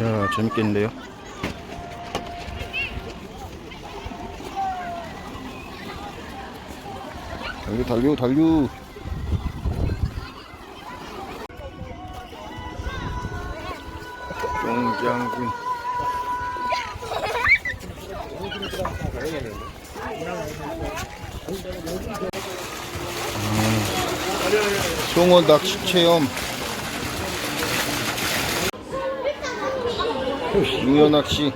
야 재밌겠는데요? 달려 달려 달려 용장군 음, 송어 낚시 체험 잉여 낚시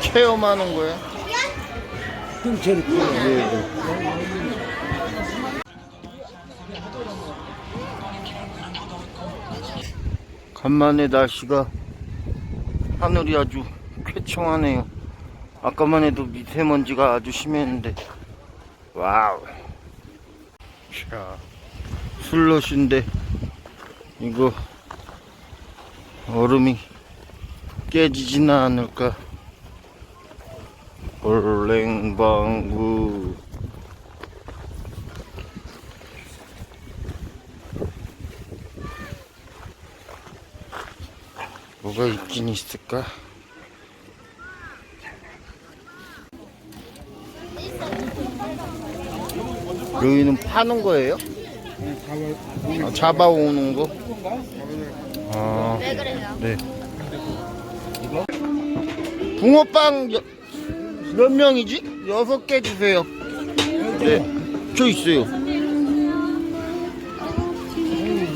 체험하는 거야? 네, 네. 간만에 날씨가 하늘이 아주 쾌청하네요. 아까만 해도 미세먼지가 아주 심했는데 와우. 자, 슬롯인데 이거 얼음이 깨지지는 않을까. 볼랭방구 뭐가 있긴 있을까? 여기는 파는 거예요? 아, 잡아오는 거? 아? 네. 붕어빵 여- 몇 명이지? 여섯 개 주세요. 네, 저 있어요.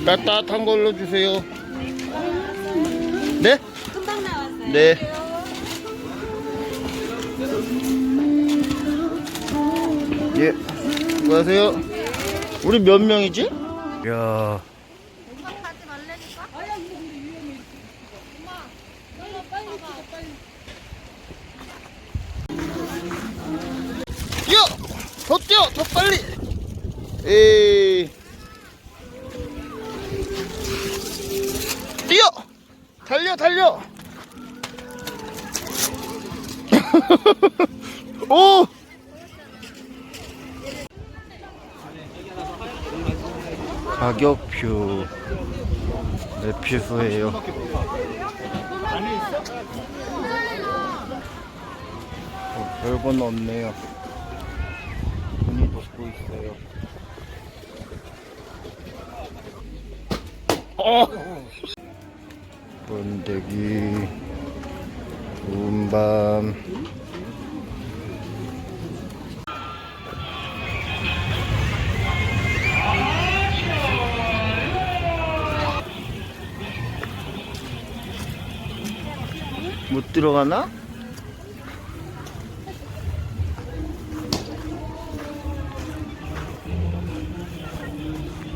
따뜻한 걸로 주세요. 네? 금방 나왔어요. 네. 예. 수고하세요. 우리 몇 명이지? 야. 뛰어! 더 뛰어! 더 빨리! 에이. 뛰어! 달려, 달려! 오! 가격표 매표소예요. 어, 별건 없네요. 눈이 녹고 있어요. 어! 번데기, 운밤, 못 들어가나?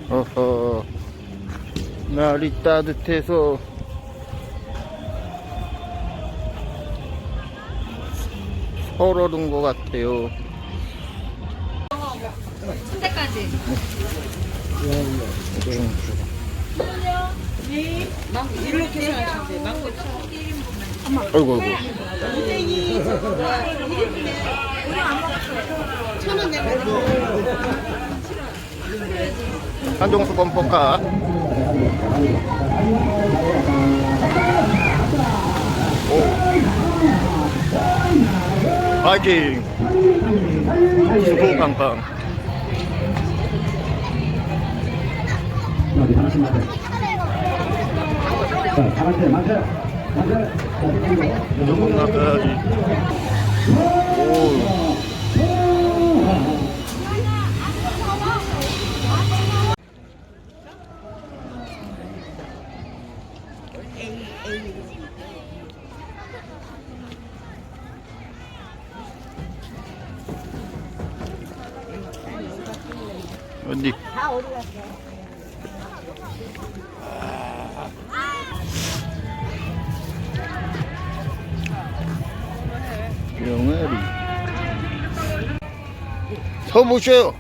어허. 날이 따뜻해서. 설얼은 것 같아요. 순대까지. 이렇게 하시면 망고 아이고 아이고 한종수 범퍼카 오 파이팅 수고 깡깡 어디 하나씩 맞아요. 자, 다 같이 맞아요. 맞아요. 무조건 나가야지 오 어디? 병아리 더 모셔요.